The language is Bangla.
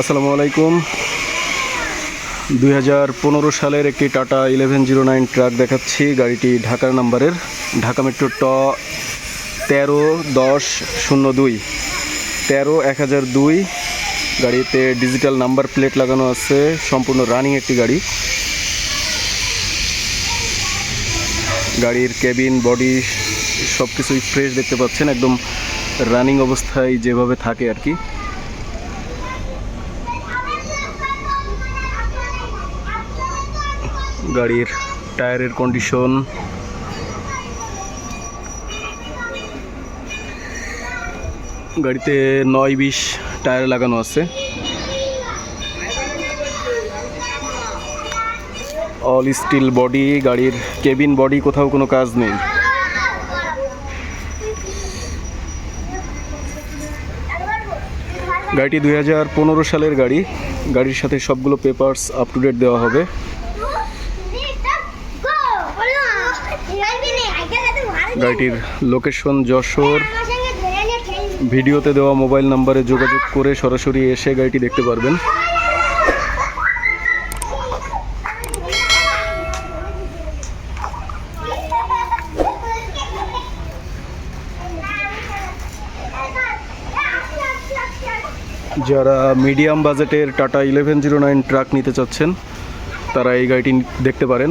আসসালামু আলাইকুম। দুই হাজার পনেরো সালের একটি Tata eleven zero nine truck দেখাচ্ছি। গাড়িটি ঢাকার নাম্বারের। ঢাকা মেট্রো ট তেরো দশ শূন্য দুই। তেরো এক হাজার দুই। গাড়িতে ডিজিটাল নাম্বার প্লেট লাগানো আছে। সম্পূর্ণ রানিং একটি গাড়ি। গাড়ির কেবিন, বডি সব কিছুই ফ্রেশ দেখতে পাচ্ছেন। একদম রানিং অবস্থায় যেভাবে থাকে আর কি। গাড়ির টায়ারের কন্ডিশন গাড়িতে নয় বিশ টায়ার লাগানো আছে। অল স্টিল বডি গাড়ির কেবিন বডি কোথাও কোনো কাজ নেই। গাড়িটি দুই হাজার পনেরো সালের গাড়ি। গাড়ির সাথে সবগুলো পেপারস আপ টু ডেট দেওয়া হবে। গাড়িটির লোকেশন যশোর। ভিডিওতে দেওয়া মোবাইল নাম্বারে যোগাযোগ করে সরাসরি এসে গাড়িটি দেখতে পারবেন। যারা মিডিয়াম বাজেটের Tata eleven zero nine truck নিতে চাচ্ছেন, তারা এই গাড়িটি দেখতে পারেন।